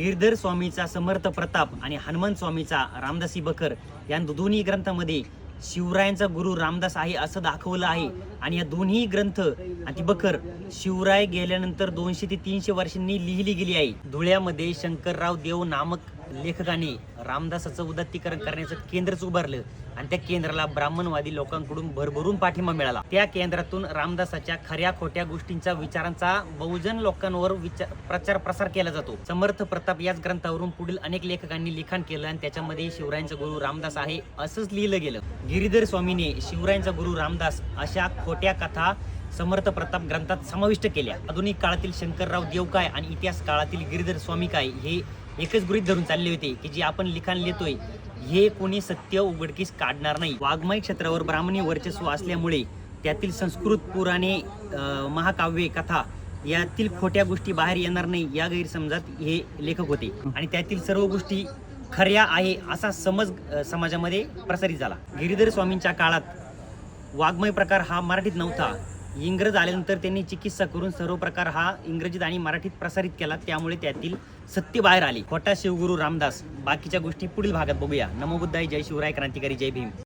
गिरधर स्वामीचा समर्थ प्रताप आणि हनुमान स्वामीचा रामदासी बकर या दोन्ही ग्रंथामध्ये शिवरायांचा गुरु रामदास आहे असं दाखवलं आहे. आणि या दोन्ही ग्रंथ आणि ती शिवराय गेल्यानंतर दोनशे ते तीनशे वर्षांनी लिहिली गेली आहे. धुळ्यामध्ये शंकरराव देव नामक लेखकाने रामदासाचं उदात्तीकरण करण्याचं केंद्रच उभारलं आणि त्या केंद्राला ब्राह्मणवादी लोकांकडून भरभरून पाठिंबा मिळाला. त्या केंद्रातून रामदासाच्या खऱ्या खोट्या गोष्टींचा विचारांचा बहुजन लोकांवर विचार प्रचार प्रसार केला जातो. समर्थ प्रताप याच ग्रंथावरून पुढील अनेक लेखकांनी लिखाण केलं आणि त्याच्यामध्ये शिवरायांचा गुरु रामदास आहे असंच लिहिलं गेलं. गिरीधर स्वामीने शिवरायांचा गुरु रामदास अशा खोट्या कथा समर्थ प्रताप ग्रंथात समाविष्ट केल्या. आधुनिक काळातील शंकरराव देव काय आणि इतिहास काळातील गिरीधर स्वामी काय हे एकच गृहीत धरून चालले होते की जे आपण लिखाण लिहितोय हे कोणी सत्य उघडकीस काढणार नाही. वाङ्मय क्षेत्रावर ब्राह्मणी वर्चस्व असल्यामुळे त्यातील संस्कृत पुराणे महाकाव्ये कथा यातील खोट्या गोष्टी बाहेर येणार नाही या गैरसमजात हे लेखक होते. आणि त्यातील सर्व गोष्टी खऱ्या आहे असा समज समाजामध्ये प्रसारित झाला. गिरीधर स्वामींच्या काळात वाङ्मय प्रकार हा मराठीत नव्हता. इंग्रज आल्यानंतर त्यांनी चिकित्सा करून सर्व प्रकार हा इंग्रजीत आणि मराठीत प्रसारित केला. त्यामुळे त्यातील सत्य बाहेर आली. खोटा शिवगुरु रामदास. बाकीच्या गोष्टी पुढील भागात बघूया. नमोबुद्धाय जय शिवराय. क्रांतिकारी. जय भीम.